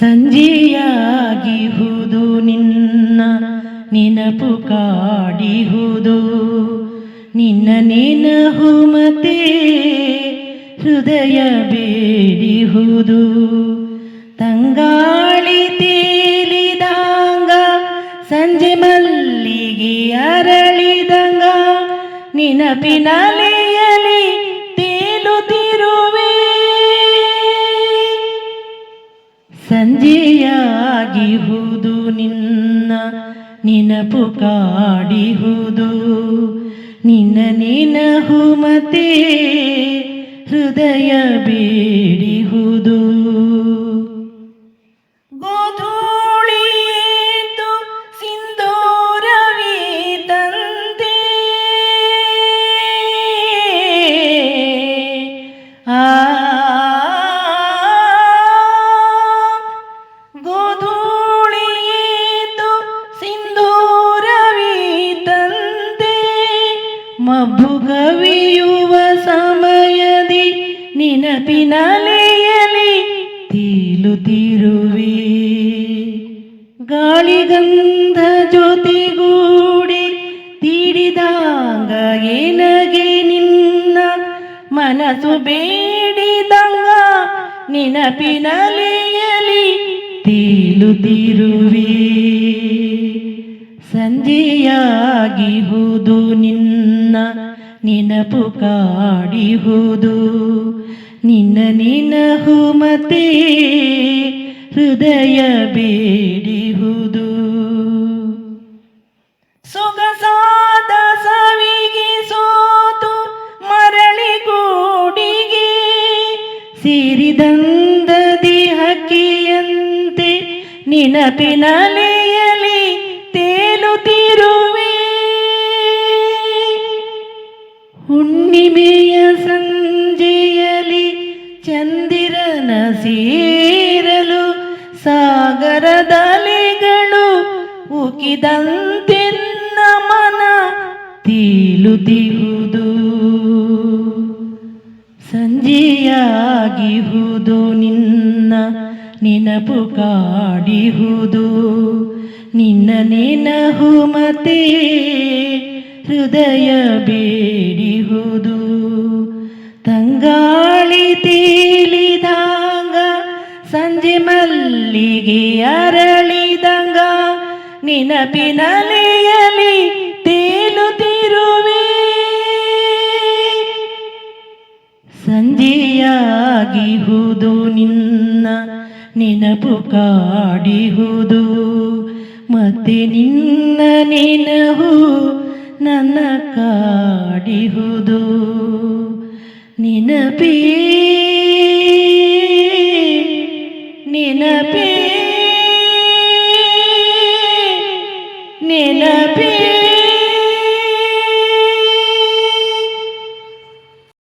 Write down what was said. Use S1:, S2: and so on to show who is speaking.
S1: ಸಂಜೆಯಾಗಿಹುದು ನಿನ್ನ ನೆನಪು ಕಾಡಿಹುದು. ನಿನ್ನ ನೆನಹು ಮತೆ ಹೃದಯ ಬೇಡಿಹುದು. ತಂಗಾಳಿ ತೇಲಿದಂಗ ಸಂಜೆ ಮಲ್ಲಿಗೆ ಅರಳಿದಂಗ ನೆನಪಿನಲೆಯಲಿ ಸಂಜೆಯಾಗಿಹುದು ನಿನ್ನ ನಿನಪು ಕಾಡಿಹುದು. ನಿನ್ನ ನೆನಹು ಮತೆ ಹೃದಯ ಬೇಡಿಹುದು. ಮಬ್ಬುಗವಿಯುವ ಸಮಯದಿ ನೆನಪಿನಲೆಯಲಿ ಗಾಳಿ ಗಾಳಿಗಂಧ ಜೊತೆಗೂಡಿ ತೀಡಿದಾಗ ಏನಗೆ ನಿನ್ನ ಮನಸ್ಸು ಬೇಡಿದಂಗ ನೆನಪಿನಲೆಯಲಿ ತೇಲುತ್ತಿರುವೆ ಸಂಜೆಯಾಗಿಹುದು ನಿನ್ನ ನೆನಪು ಕಾಡಿಹುದು. ನಿನ್ನ ನೆನಹು ಮತೆ ಹೃದಯ ಬೇಡಿಹುದು. ಸೊಗಸಾದ ಸವಿಗೆ ಸೋತು ಮರಳಿ ಗೂಡಿಗೆ. ಸೇರಿದಂದ ಹಕ್ಕಿಯಂತೆ ನೆನಪಿನಲೆಯಲಿ ತೇಲುತ್ತಿರುವೆ ಹುಣ್ಣಿಮೆಯ ಸಂಜೆಯಲಿ ಚಂದಿರನ ಸೇರಲು ಸಾಗರದಲೆಗಳು ಉಕಿದಂತೆನ್ನ ಮನ ತೇಲುತ್ತಿಹುದು ಸಂಜೆಯಾಗಿಹುದು ನಿನ್ನ ನೆನಪು ಕಾಡಿಹುದು. ನಿನ್ನ ನೆನಹು ಮತ್ತೆ ಹೃದಯ ಬೇಡಿಹುದು. ತಂಗಾಳಿ ತೇಲಿದಂಗ, ಸಂಜೆ ಮಲ್ಲಿಗೆ ಅರಳಿದಂಗ ನೆನಪಿನಲೆಯಲಿ ತೇಲುತ್ತಿರುವೆ ಸಂಜೆಯಾಗಿಹುದು ನಿನ್ನ ನೆನಪು ಕಾಡಿಹುದು. ಮತ್ತೆ ನಿನ್ನ ನೆನಹು ನನ್ನ ಕಾಡಿಹುದು. ನಿನಪೇ ನಿನಪೇ ನಿನಪೇ.